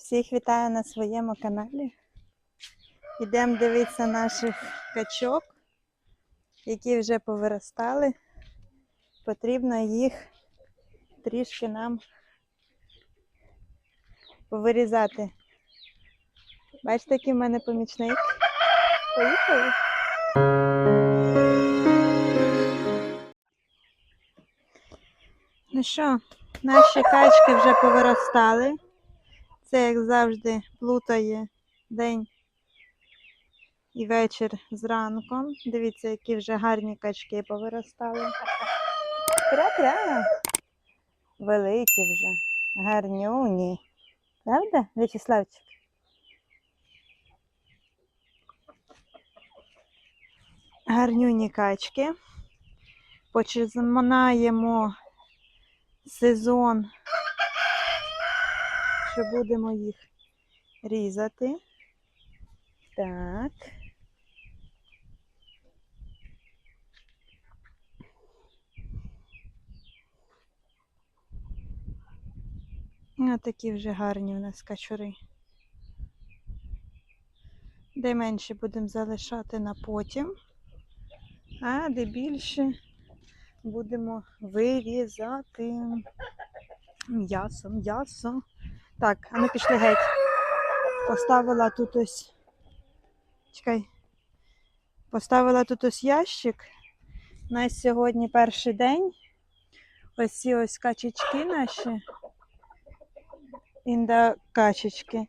Всіх вітаю на своєму каналі. Йдемо дивитися наших качок, які вже повиростали. Потрібно їх трішки нам повирізати. Бачите, який в мене помічник? Поїхали. Ну що, наші качки вже повиростали. Це, як завжди, плутає день і вечір з ранком. Дивіться, які вже гарні качки повиростали. Кря-кря. Великі вже, гарнюні. Правда, В'ячеславчик? Гарнюні качки. Починаємо сезон що будемо їх різати. Так. Ось такі вже гарні у нас качури. Де менше будемо залишати на потім, а де більше будемо вирізати м'ясо, м'ясо. Так, а ми пішли геть. Поставила тут ось. Чекай. Поставила тут ось ящик. У нас сьогодні перший день. Ось ці ось качечки наші. Інда качечки.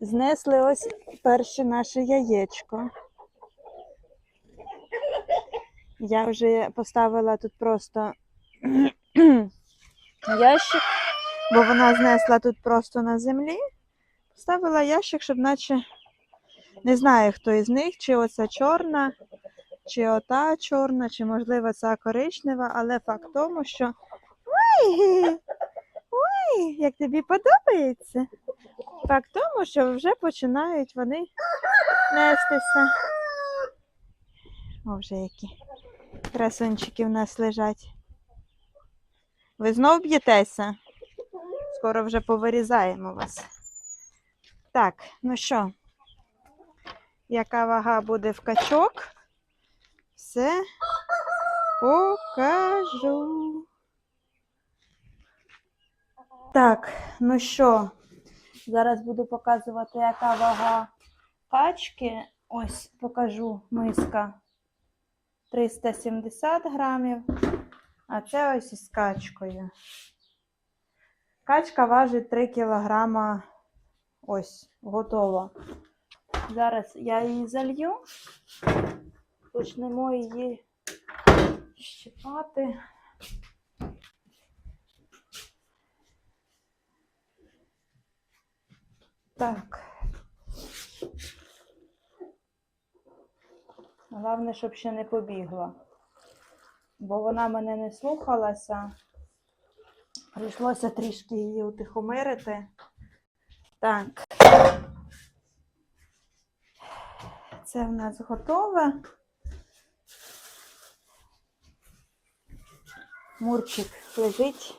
Знесли ось перше наше яєчко. Я вже поставила тут просто ящик бо вона знесла тут просто на землі. Поставила ящик, щоб наче не знаю, хто із них, чи оця чорна, чи ота чорна, чи, можливо, ця коричнева, але факт в тому, що ой, ой, як тобі подобається. Факт в тому, що вже починають вони нестися. О, вже які красунчики в нас лежать. Ви знов б'єтеся? Скоро вже повирізаємо вас. Так, ну що, яка вага буде в качок? Все покажу. Так, ну що, зараз буду показувати, яка вага качки. Ось покажу миска 370 грамів, а це ось із качкою. Качка важить 3 кілограма. Ось, готова. Зараз я її залью. Почнемо її щипати. Так. Головне, щоб ще не побігла. Бо вона мене не слухалася. Прийшлося трішки її утихомирити. Так. Це в нас готове. Мурчик лежить.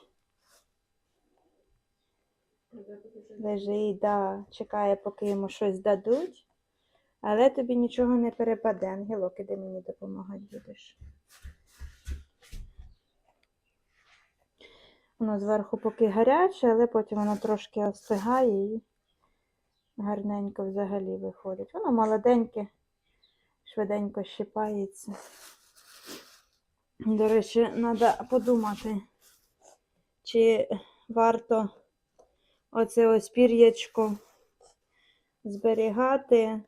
Лежить, да, чекає, поки йому щось дадуть. Але тобі нічого не перепаде. Ангелок, іди мені допомагати будеш. Воно зверху поки гаряче, але потім воно трошки остигає і гарненько взагалі виходить. Воно молоденьке, швиденько щипається. До речі, треба подумати, чи варто оце ось пір'ячко зберігати.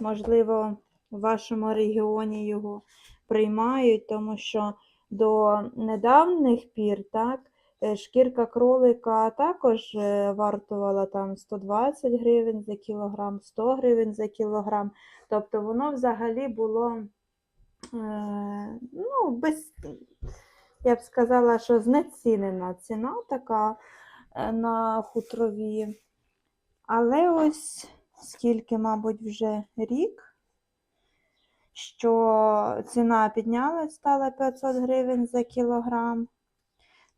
Можливо, в вашому регіоні його приймають, тому що до недавніх пір, так, Шкірка кролика також е, вартувала там 120 гривень за кілограм, 100 гривень за кілограм. Тобто воно взагалі було, е, ну, без, я б сказала, що знецінена ціна така на хутрові. Але ось скільки, мабуть, вже рік, що ціна піднялась, стала 500 гривень за кілограм.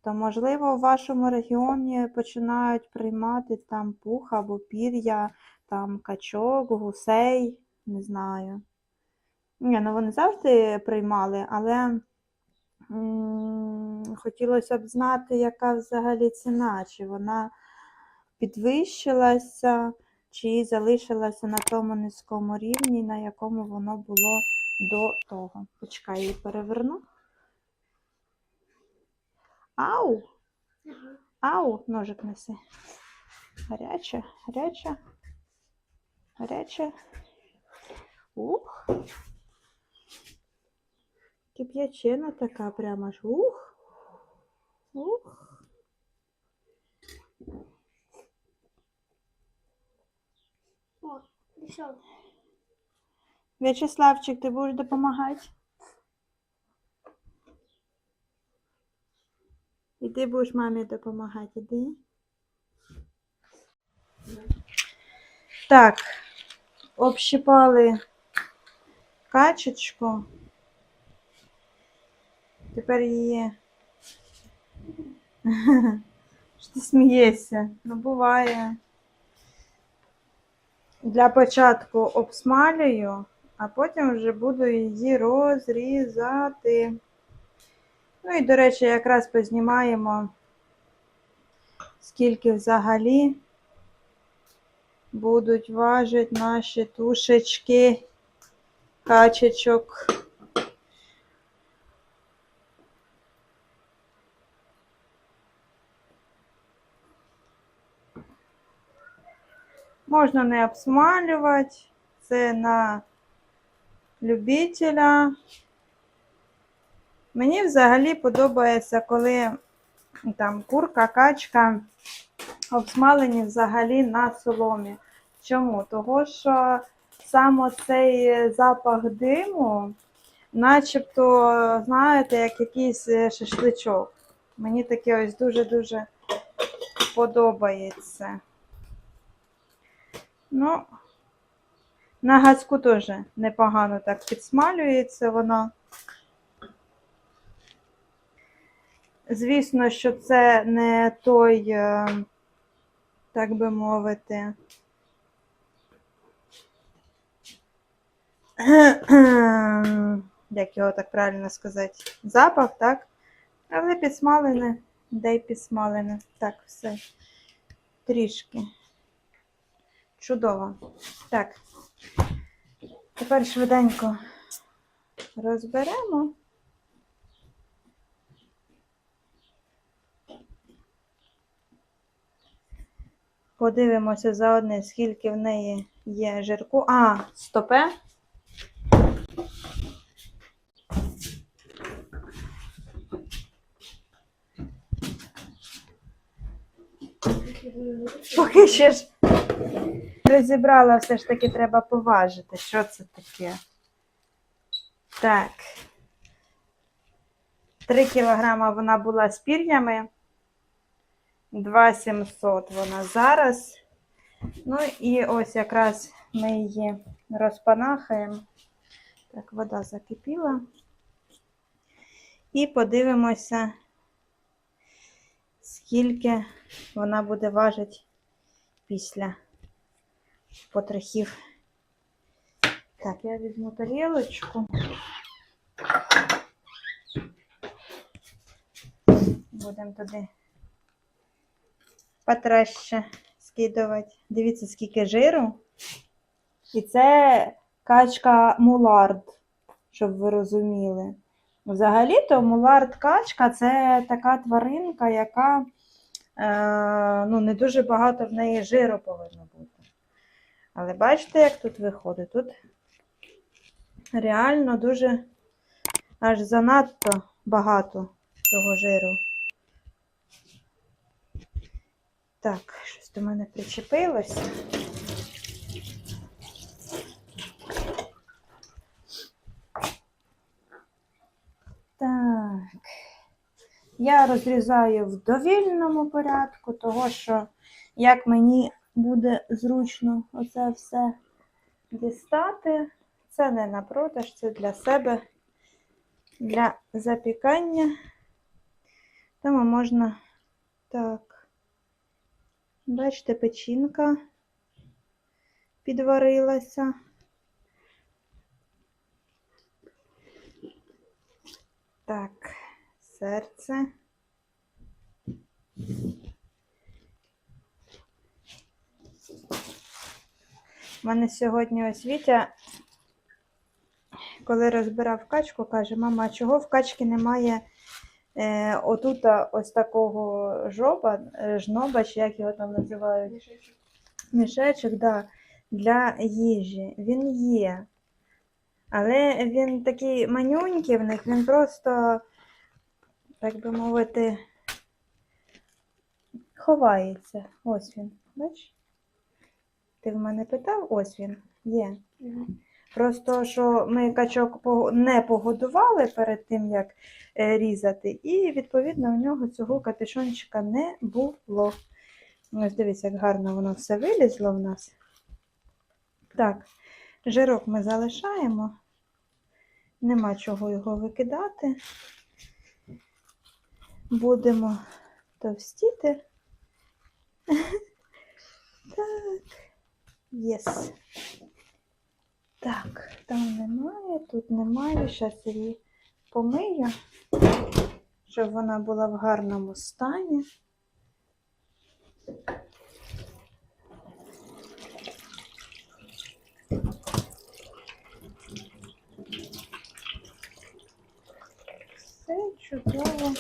То, можливо, в вашому регіоні починають приймати там пух або пір'я, там качок, гусей, не знаю. Ні, ну вони завжди приймали, але м, хотілося б знати, яка взагалі ціна, чи вона підвищилася, чи залишилася на тому низькому рівні, на якому воно було до того. Почекай, її переверну. Ау! Ау, ножик неси. Гаряче, гаряче, гаряче. Ух. Кип'ячина така прямо ж. Ух. Ух. О, пішов. В'ячеславчик, ти будеш допомагати? І ти будеш мамі допомагати, іди. Так, общипали качечку. Тепер її. Що ти смієшся? Ну, буває. Для початку обсмалюю, а потім вже буду її розрізати. Ну і, до речі, якраз познімаємо, скільки взагалі будуть важити наші тушечки качечок. Можна не обсмалювати, це на любителя. Мені взагалі подобається, коли там курка, качка обсмалені взагалі на соломі. Чому? Того, що саме цей запах диму, начебто, знаєте, як якийсь е, шашличок. Мені таке ось дуже-дуже подобається. Ну, на газку теж непогано так підсмалюється воно. Звісно, що це не той, е, так би мовити, як його так правильно сказати, запах, так? Але підсмалене, де й підсмалене. Так, все. Трішки. Чудово. Так. Тепер швиденько розберемо. Подивимося заодне, скільки в неї є жирку. А, стопе. Поки ще ж розібрала, все ж таки треба поважити, що це таке. Так. 3 кілограма вона була з пір'ями. 2700 вона зараз. Ну і ось якраз ми її розпанахаємо. Так, вода закипіла. І подивимося, скільки вона буде важити після потрохів. Так, я візьму тарілочку. Будемо туди потраще скидувати. Дивіться, скільки жиру. І це качка мулард, щоб ви розуміли. Взагалі-то мулард качка це така тваринка, яка е, ну, не дуже багато в неї жиру повинно бути. Але бачите, як тут виходить? Тут реально дуже аж занадто багато цього жиру. Так, щось до мене причепилося. Так. Я розрізаю в довільному порядку, того що як мені буде зручно оце все дістати. Це не на продаж, це для себе, для запікання. Тому можна так. Бачите, печінка підварилася. Так, серце. У мене сьогодні ось Вітя, коли розбирав качку, каже, мама, а чого в качки немає е, отута ось такого жоба, е, жноба, чи як його там називають? Мішечок, да, для їжі. Він є. Але він такий манюнький в них, він просто, так би мовити, ховається. Ось він. Бачиш? Ти в мене питав? Ось він. Є. Просто що ми качок не погодували перед тим, як е, різати, і відповідно у нього цього капюшончика не було. Ось дивись, як гарно воно все вилізло в нас. Так, жирок ми залишаємо. Нема чого його викидати. Будемо товстіти. Так. Єс. Так, там немає, тут немає. Зараз її помию, щоб вона була в гарному стані. Все чудово.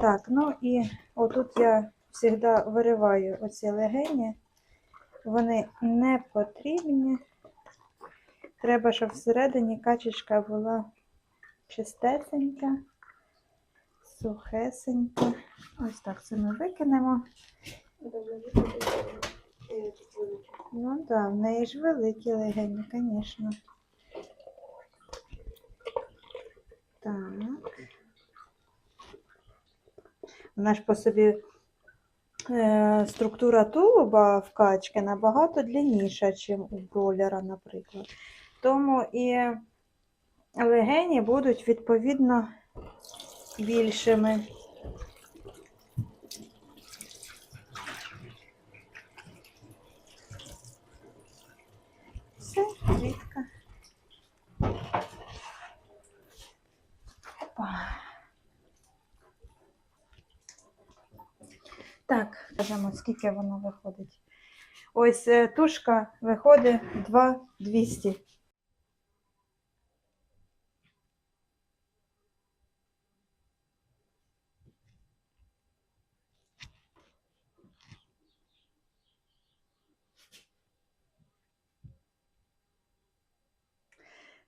Так, ну і отут я завжди вириваю оці легені. Вони не потрібні. Треба, щоб всередині качечка була чистесенька, сухесенька. Ось так це ми викинемо. Ну так, да, в неї ж великі легені, звісно. Так. Вона ж по собі е, структура тулуба в качки набагато длинніша, ніж у бройлера, наприклад. Тому і легені будуть відповідно більшими. Все, квітка. Опа. Так, скажемо, скільки воно виходить. Ось е, тушка виходить 2,200.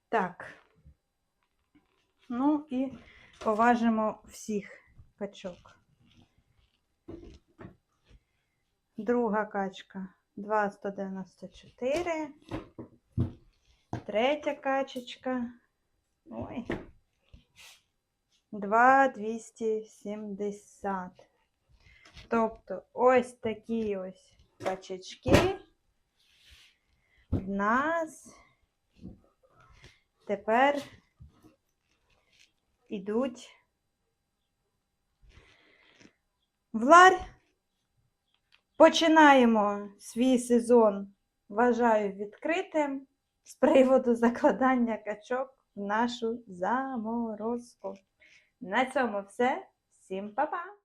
Так. Ну і поважимо всіх качок. Друга качка 2,194. Третя качечка. Ой. 2,270. Тобто ось такі ось качечки в нас тепер ідуть в ларь. Починаємо свій сезон, вважаю, відкритим з приводу закладання качок в нашу заморозку. На цьому все. Всім па-па!